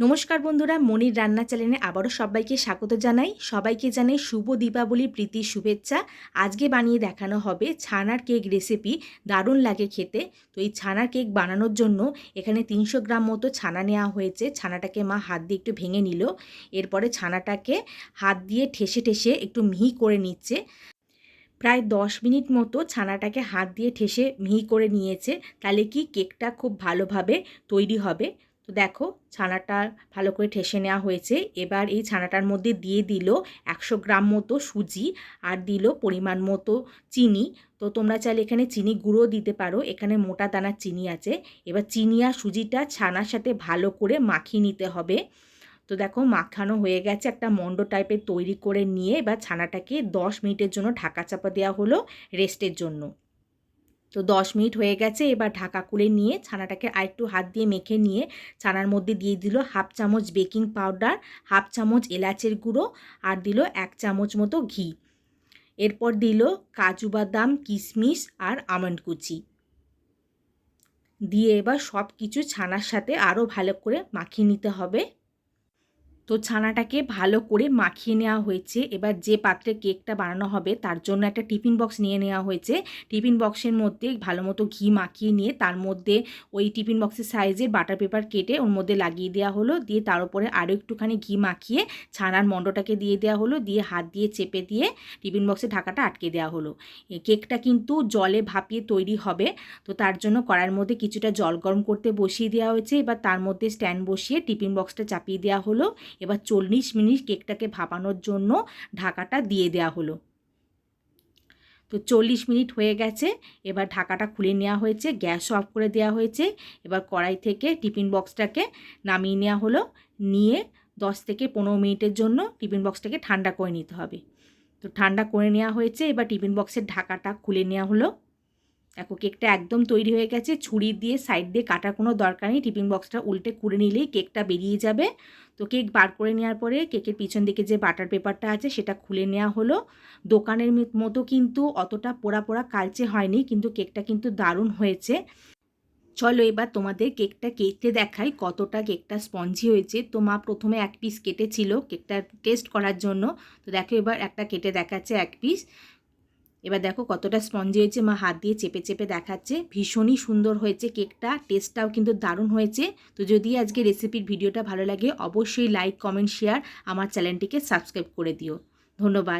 নমস্কার বন্ধুরা, মনির রান্না চ্যানেলে আবারও সবাইকে স্বাগত জানাই। সবাইকে জানাই শুভ দীপাবলি, প্রীতি, শুভেচ্ছা। আজকে বানিয়ে দেখানো হবে ছানার কেক রেসিপি দারুণ লাগে খেতে। তো এই ছানার কেক বানানোর জন্য এখানে তিনশো গ্রাম মতো ছানা নেওয়া হয়েছে। ছানাটাকে মা হাত দিয়ে একটু ভেঙে নিল। এরপরে ছানাটাকে হাত দিয়ে ঠেসে ঠেসে একটু মিহি করে নিচ্ছে। প্রায় দশ মিনিট মতো ছানাটাকে হাত দিয়ে ঠেসে মিহি করে নিয়েছে। তাহলে কি কেকটা খুব ভালোভাবে তৈরি হবে? তো দেখো, ছানাটা ভালো করে ঠেসে নেওয়া হয়েছে। এবার এই ছানাটার মধ্যে দিয়ে দিল একশো গ্রাম মতো সুজি আর দিল পরিমাণ মতো চিনি। তো তোমরা চাইলে এখানে চিনি গুঁড়ো দিতে পারো। এখানে মোটা দানার চিনি আছে। এবার চিনি আর সুজিটা ছানার সাথে ভালো করে মাখিয়ে নিতে হবে। তো দেখো, মাখানো হয়ে গেছে একটা মন্ড টাইপের তৈরি করে নিয়ে এবার ছানাটাকে দশ মিনিটের জন্য ঢাকা চাপা দেওয়া হলো রেস্টের জন্য। তো দশ মিনিট হয়ে গেছে, এবার ঢাকা খুলে নিয়ে ছানাটাকে আরেকটু হাত দিয়ে মেখে নিয়ে ছানার মধ্যে দিয়ে দিল হাফ চামচ বেকিং পাউডার, হাফ চামচ এলাচের গুঁড়ো আর দিল এক চামচ মতো ঘি। এরপর দিল কাজু বাদাম, কিশমিশ আর আমন্ড কুচি। দিয়ে এবার সব কিছু ছানার সাথে আরও ভালো করে মাখিয়ে নিতে হবে। তো ছানাটাকে ভালো করে মাখিয়ে নেওয়া হয়েছে। এবার যে পাত্রে কেকটা বানানো হবে তার জন্য একটা টিফিন বক্স নিয়ে নেওয়া হয়েছে। টিফিন বক্সের মধ্যে ভালো মতো ঘি মাখিয়ে নিয়ে তার মধ্যে ওই টিফিন বক্সের সাইজের বাটার পেপার কেটে ওর মধ্যে লাগিয়ে দেওয়া হলো। দিয়ে তার উপরে আরও একটুখানি ঘি মাখিয়ে ছানার মণ্ডটাকে দিয়ে দেওয়া হলো। দিয়ে হাত দিয়ে চেপে দিয়ে টিফিন বক্সের ঢাকাটা আটকে দেওয়া হলো। কেকটা কিন্তু জলে ভাপিয়ে তৈরি হবে। তো তার জন্য কড়ার মধ্যে কিছুটা জল গরম করতে বসিয়ে দেওয়া হয়েছে। এবার তার মধ্যে স্ট্যান্ড বসিয়ে টিফিন বক্সটা চাপিয়ে দেওয়া হলো। এবার চল্লিশ মিনিট কেকটাকে ভাপানোর জন্য ঢাকাটা দিয়ে দেওয়া হলো। তো চল্লিশ মিনিট হয়ে গেছে, এবার ঢাকাটা খুলে নেওয়া হয়েছে, গ্যাস অফ করে দেওয়া হয়েছে, এবার কড়াই থেকে টিফিন বক্সটাকে নামিয়ে নেওয়া হলো, নিয়ে দশ থেকে পনেরো মিনিটের জন্য টিফিন বক্সটাকে ঠান্ডা করে নিতে হবে। তো ঠান্ডা করে নেওয়া হয়েছে, এবার টিফিন বক্সের ঢাকাটা খুলে নেওয়া হলো। দেখো, কেকটা একদম তৈরি হয়ে গেছে। ছুরি দিয়ে সাইড দিয়ে কাটার কোনো দরকার নেই। টিফিন বক্সটা উল্টে কুড়ে নিলেই কেকটা বেরিয়ে যাবে। তো কেক বার করে নেওয়ার পরে কেকের পিছন দিকে যে বাটার পেপারটা আছে, সেটা খুলে নেওয়া হলো। দোকানের মতো কিন্তু অতটা পোড়া পোড়া কালচে হয়নি, কিন্তু কেকটা কিন্তু দারুণ হয়েছে। চলো এবার তোমাদের কেকটা কেটে দেখাই কতটা কেকটা স্পঞ্জি হয়েছে। তো মা প্রথমে এক পিস কেটেছিল কেকটা টেস্ট করার জন্য। তো দেখো এবার একটা কেটে দেখাচ্ছে এক পিস এবার দেখো কতটা স্পঞ্জি হয়েছে, মা হাত দিয়ে চেপে চেপে দেখাচ্ছে। ভীষণই সুন্দর হয়েছে কেকটা টেস্টটাও কিন্তু দারুণ হয়েছে। তো যদি আজকে রেসিপির ভিডিওটা ভালো লাগে, অবশ্যই লাইক কমেন্ট শেয়ার আমার চ্যানেলটিকে সাবস্ক্রাইব করে দিও। ধন্যবাদ।